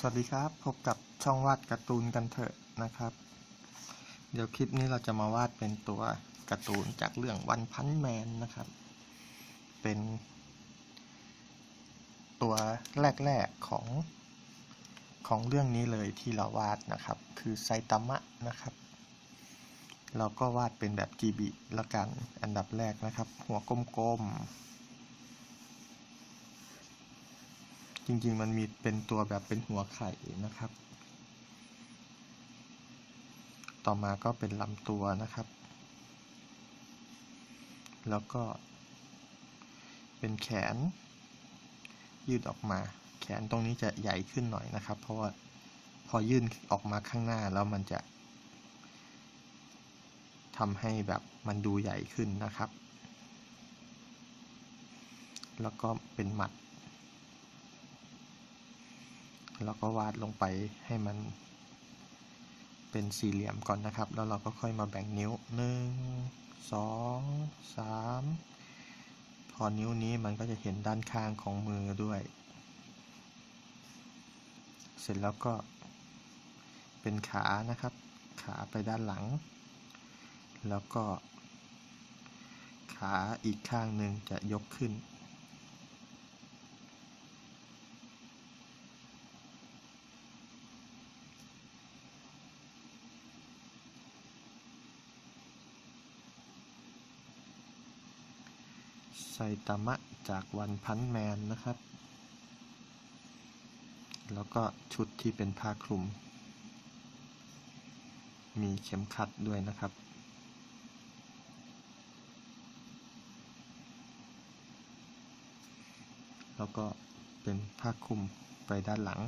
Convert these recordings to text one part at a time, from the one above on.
สวัสดีครับ พบกับช่องวาดการ์ตูนกันเถอะนะครับ เดี๋ยวคลิปนี้เราจะมาวาดเป็นตัวการ์ตูนจากเรื่องวันพันแมนนะครับ เป็นตัวแรกๆของของเรื่องนี้เลยที่เราวาดนะครับ คือไซตามะนะครับ เราก็วาดเป็นแบบ GB ละกันอันดับแรกนะครับ หัวกลมๆ จริงๆ มันมีเป็นตัวแบบเป็นหัวไข่นะครับ ต่อมาก็เป็นลำตัวนะครับ แล้วก็ เป็นแขน ยืดออกมา แขนตรงนี้จะใหญ่ขึ้นหน่อยนะครับ เพราะว่าพอยื่นออกมาข้างหน้าแล้วมันจะทำให้แบบมันดูใหญ่ขึ้นนะครับ แล้วก็เป็นหมัด แล้วก็วาดลงไปให้มันเป็นสี่เหลี่ยมก่อนนะครับ แล้วเราก็ค่อยมาแบ่งนิ้วหนึ่งสองสามพอนิ้วนี้มันก็จะเห็นด้านข้างของมือด้วย เสร็จแล้วก็เป็นขานะครับ ขาไปด้านหลัง แล้วก็ขาอีกข้างหนึ่งจะยกขึ้น ไซตามะจากวันพันแมนนะครับ แล้วก็ชุดที่เป็นผ้าคลุม มีเข็มขัดด้วยนะครับ แล้วก็เป็นผ้าคลุมไปด้านหลัง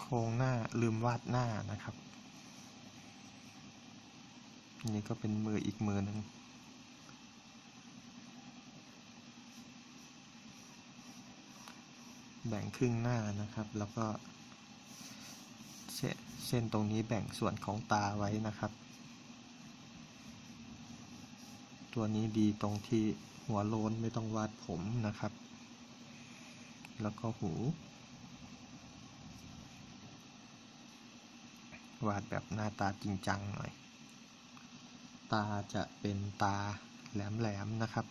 โครงหน้าลืมวาดหน้านะครับ นี่ก็เป็นมืออีกมือหนึ่งแบ่งครึ่งหน้านะครับ แล้วก็เส้นตรงนี้แบ่งส่วนของตาไว้นะครับ ตัวนี้ดีตรงที่หัวโลนไม่ต้องวาดผมนะครับ แล้วก็หู วาดแบบหน้าตาจริงจังหน่อย ตาจะเป็นตาแหลมๆนะครับ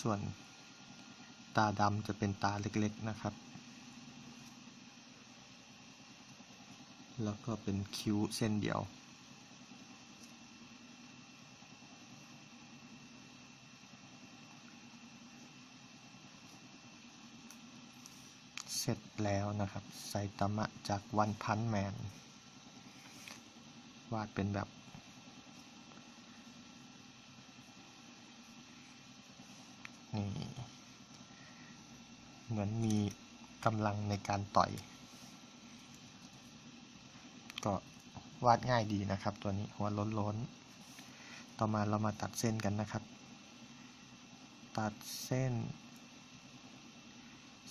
ส่วนตาดำจะเป็นตาเล็กๆนะครับ แล้วก็เป็นคิ้วเส้นเดียว เสร็จแล้วนะครับ ไซตามะจากวันพันแมน วาดเป็นแบบนี่เหมือนมีกำลังในการต่อย ก็วาดง่ายดีนะครับ ตัวนี้หัวล้นล้นๆต่อมาเรามาตัดเส้นกันนะครับ ตัดเส้น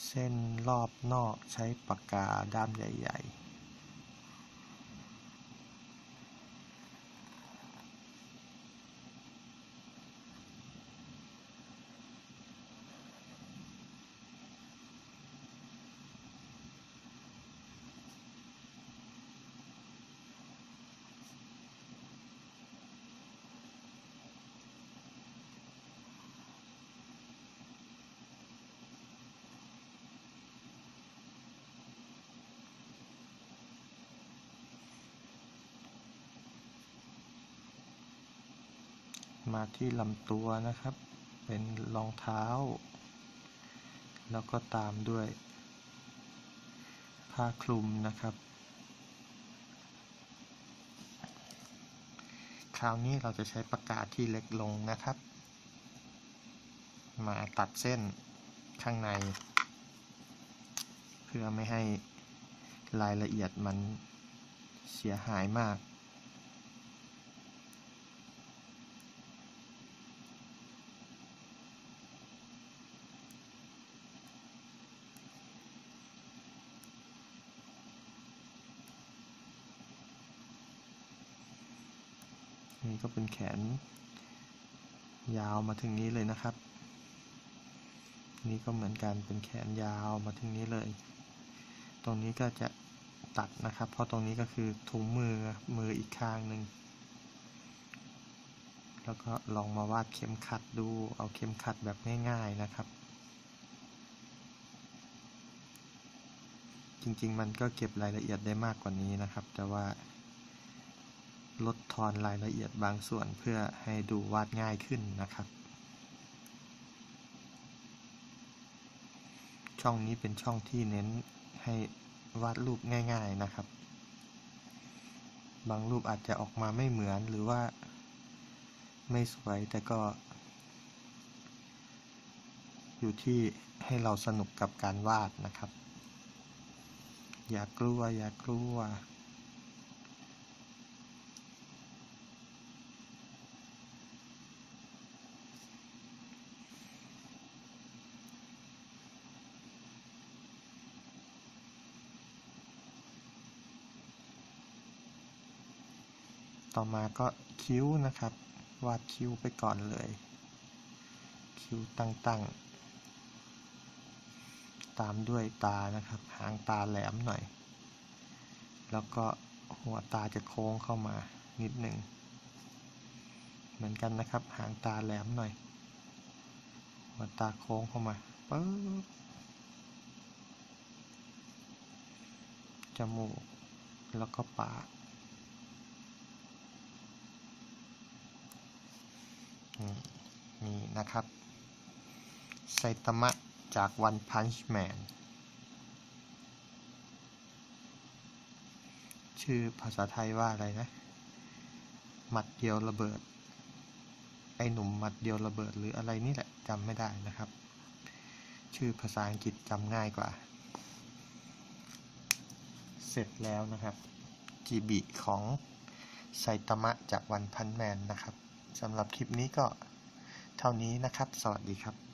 เส้นรอบนอกใช้ปากกาด้ามใหญ่ ๆ มาที่ลำตัวนะครับ เป็นรองเท้า แล้วก็ตามด้วย ผ้าคลุมนะครับ คราวนี้เราจะใช้ปากกาที่เล็กลงนะครับ มาตัดเส้นข้างใน เพื่อไม่ให้รายละเอียดมันเสียหายมาก นี่ก็เป็นแขน ยาวมาถึงนี้เลยนะครับ นี่ก็เหมือนกันเป็นแขนยาวมาถึงนี้เลย ตรงนี้ก็จะตัดนะครับ เพราะตรงนี้ก็คือถุงมือมืออีกข้างหนึ่งแล้วก็ลองมาวาดเข็มขัดดูเอาเข็มขัดแบบง่าย ๆนะครับ จริงๆมันก็เก็บรายละเอียดได้มากกว่านี้นะครับ แต่ว่า ลดทอนรายละเอียดบางส่วนเพื่อให้ดูวาดง่ายขึ้นนะครับ ช่องนี้เป็นช่องที่เน้นให้วาดรูปง่าย ๆนะครับ บางรูปอาจจะออกมาไม่เหมือนหรือว่าไม่สวยแต่ก็ อยู่ที่ให้เราสนุกกับการวาดนะครับ อย่ากลัวอย่ากลัว ต่อมาก็คิ้วนะครับ วาดคิ้วไปก่อนเลย คิ้วตั้งๆ ตามด้วยตานะครับ หางตาแหลมหน่อย แล้วก็หัวตาจะโค้งเข้ามานิดหนึ่ง เหมือนกันนะครับ หางตาแหลมหน่อย หัวตาโค้งเข้ามาปึ๊บจมูก แล้วก็ปาก นี่นะครับไซตามะจากวันพันช์แมนชื่อภาษาไทยว่าอะไรนะ หมัดเดียวระเบิด ไอหนุ่มหมัดเดียวระเบิดหรืออะไรนี่แหละจำไม่ได้นะครับ ชื่อภาษาอังกฤษจำง่ายกว่า เสร็จแล้วนะครับจีบีของไซตามะจากวันพันแมนนะครับ สำหรับคลิปนี้ก็เท่านี้นะครับ สวัสดีครับ